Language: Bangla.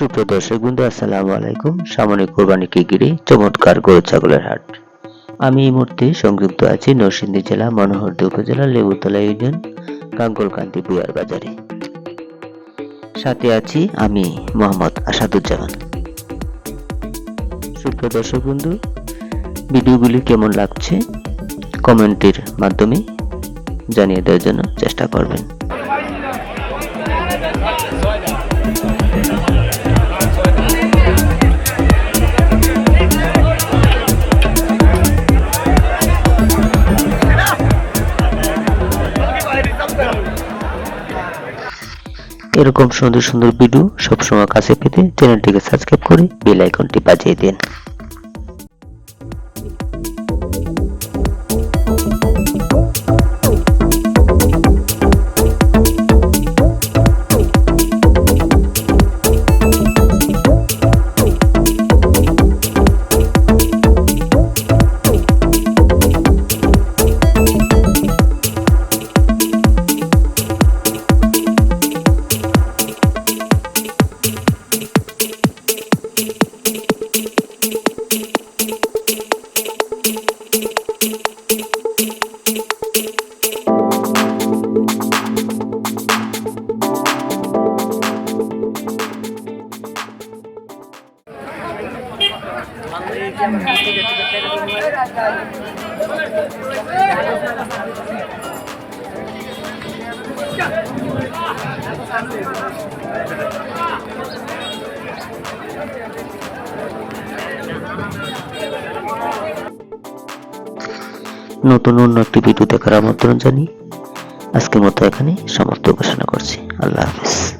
সুপ্রিয় দর্শক আসসালামু আলাইকুম। সামনে কোরবানিকে ঘিরে চমৎকার গরু ছাগলের হাট। আমি এই মুহূর্তে সংযুক্ত আছি নরসিংদী জেলা, মনোহরদী উপজেলা, লেবুতলা ইউনিয়ন গাঙ্গলকান্তি বুয়ার বাজারে। সাথে আছি আমি মোহাম্মদ আসাদুজ্জামান। সুপ্রিয় দর্শক বন্ধু, ভিডিওগুলি কেমন লাগছে কমেন্টের মাধ্যমে জানিয়ে দেওয়ার জন্য চেষ্টা করবেন। এরকম সুন্দর সুন্দর ভিডিও সবসময় কাছে পেতে চ্যানেলটিকে সাবস্ক্রাইব করে বেল আইকনটি বাজিয়ে দিন। নতুন অন্য একটি ভিডিও দেখার আমন্ত্রণ জানি আজকের মতো এখানে সমাপ্ত ঘোষণা করছি। আল্লাহ হাফিজ।